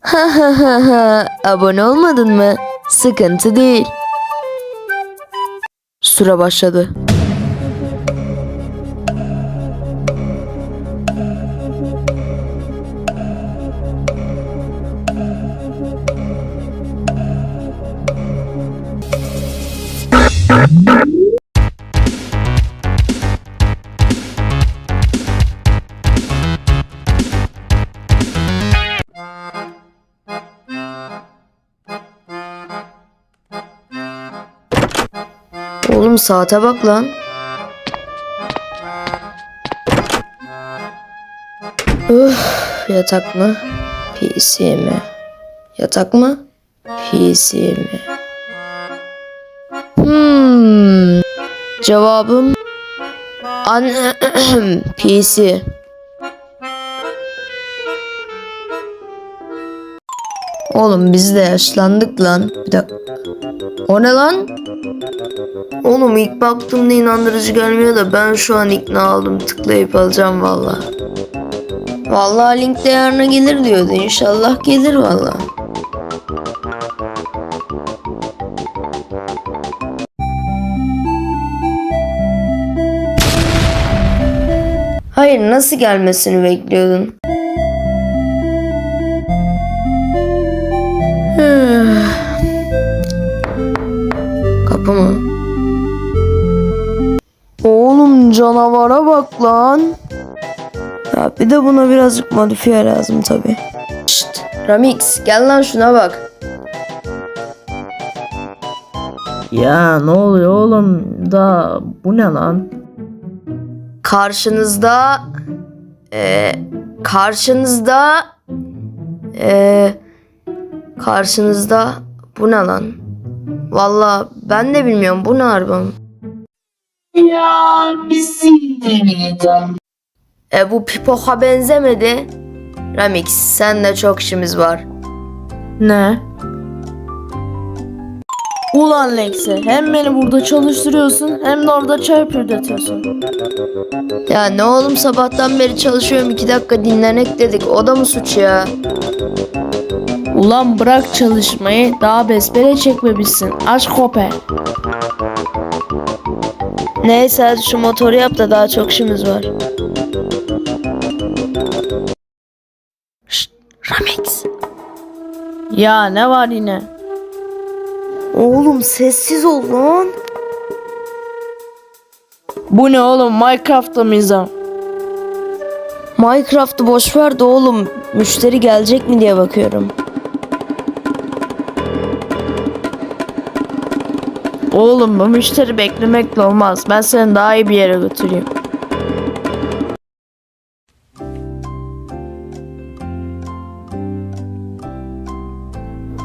Ha ha ha ha. Abone olmadın mı? Sıkıntı değil. Süre başladı. Oğlum saate bak lan. Üf, yatak mı? PC mi? Yatak mı? PC mi? Hmm. Cevabım an PC. Oğlum biz de yaşlandık lan. Bir dakika. O ne lan? Oğlum ilk baktığımda inandırıcı gelmiyor da ben şu an ikna oldum. Tıklayıp alacağım valla. Valla link de yarına gelir diyordu. İnşallah gelir valla. Hayır nasıl gelmesini bekliyordun? Lan. Ya bir de buna birazcık modifiye lazım tabi. Şşt Ramix gel lan şuna bak. Ya ne oluyor oğlum da bu ne lan? Karşınızda e, karşınızda e, karşınızda bu ne lan? Valla ben de bilmiyorum bu ne harbam. E bu Pipoka benzemedi. Ramix senle çok işimiz var. Ne? Ulan Lexi hem beni burada çalıştırıyorsun hem de orada çay pürdetiyorsun. Ya ne oğlum sabahtan beri çalışıyorum iki dakika dinlenek dedik o da mı suç ya? Ulan bırak çalışmayı daha besbele çekmemişsin aç kope. Neyse hadi şu motoru yap da daha çok işimiz var. Şşt, Ramix. Ya ne var yine? Oğlum sessiz ol lan. Bu ne oğlum Minecraft'ta mıyız ha? Minecraft'ı boş ver de oğlum müşteri gelecek mi diye bakıyorum. Oğlum bu müşteri beklemekle olmaz. Ben seni daha iyi bir yere götüreyim.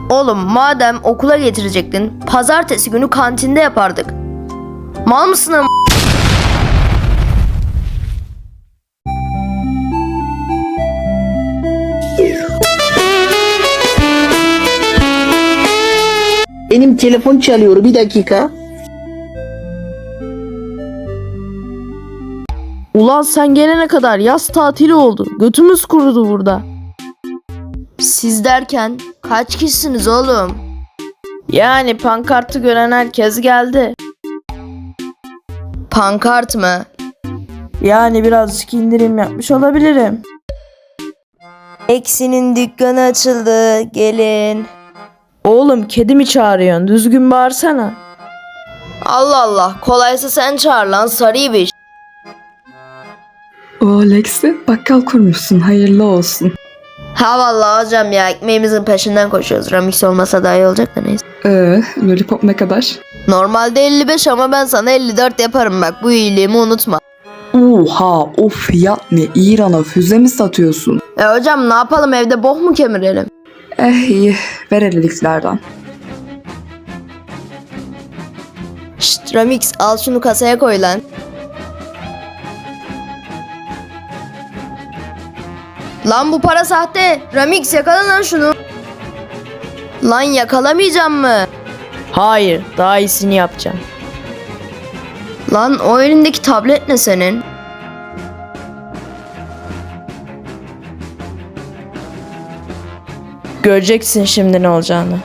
Oğlum madem okula getirecektin pazartesi günü kantinde yapardık. Mal mısın ama? Benim telefon çalıyor bir dakika. Ulan sen gelene kadar yaz tatili oldu. Götümüz kurudu burada. Siz derken kaç kişisiniz oğlum? Yani pankartı gören herkes geldi. Pankart mı? Yani birazcık indirim yapmış olabilirim. Eksi'nin dükkanı açıldı. Gelin. Oğlum kedi mi çağırıyorsun? Düzgün bağırsana. Allah Allah. Kolaysa sen çağır lan sarı ibiş. O Lexi bakkal kurmuşsun hayırlı olsun. Ha vallahi hocam ya ekmeğimizin peşinden koşuyoruz. Remix olmasa daha iyi olacak da neyse. Ee, lollipop ne kadar? Normalde 55 ama ben sana 54 yaparım bak. Bu iyiliğimi unutma. Oha o fiyat ne İran'a füze mi satıyorsun? E hocam ne yapalım evde boh mu kemirelim? Eh iyi ver elliklerden. Şşt Remix al şunu kasaya koy lan. Lan bu para sahte. Remix yakala lan şunu. Lan yakalamayacağım mı? Hayır, daha iyisini yapacağım. Lan o elindeki tablet ne senin? Göreceksin şimdi ne olacağını.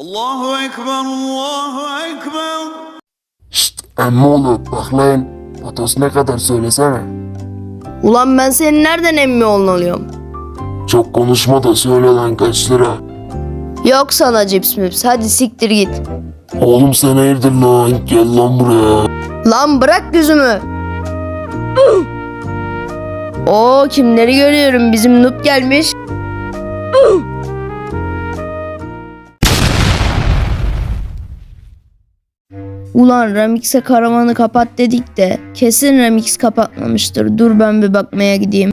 Allahu Ekber, Allahu Ekber. Şşt amma oğlum bak lan. Atos ne kadar söylesene. Ulan ben senin nereden emmi oluyorum? Çok konuşma da söyle lan kaç lira. Yok sana cips mips hadi siktir git. Oğlum sen hayırdır lan gel lan buraya. Lan bırak yüzümü. Oo kimleri görüyorum bizim noob gelmiş. Ulan Remix'e karavanı kapat dedik de kesin Remix kapatmamıştır. Dur ben bir bakmaya gideyim.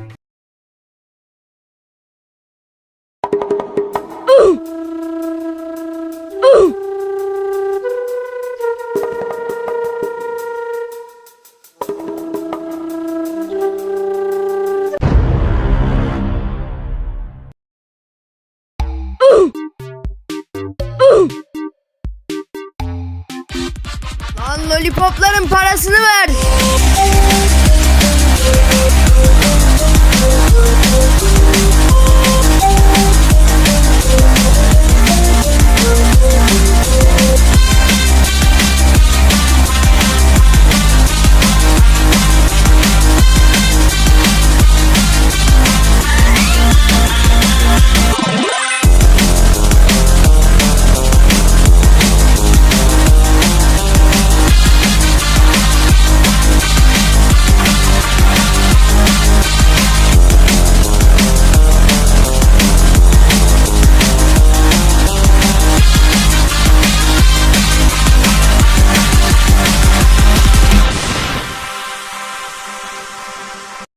Lan lollipopların parasını ver.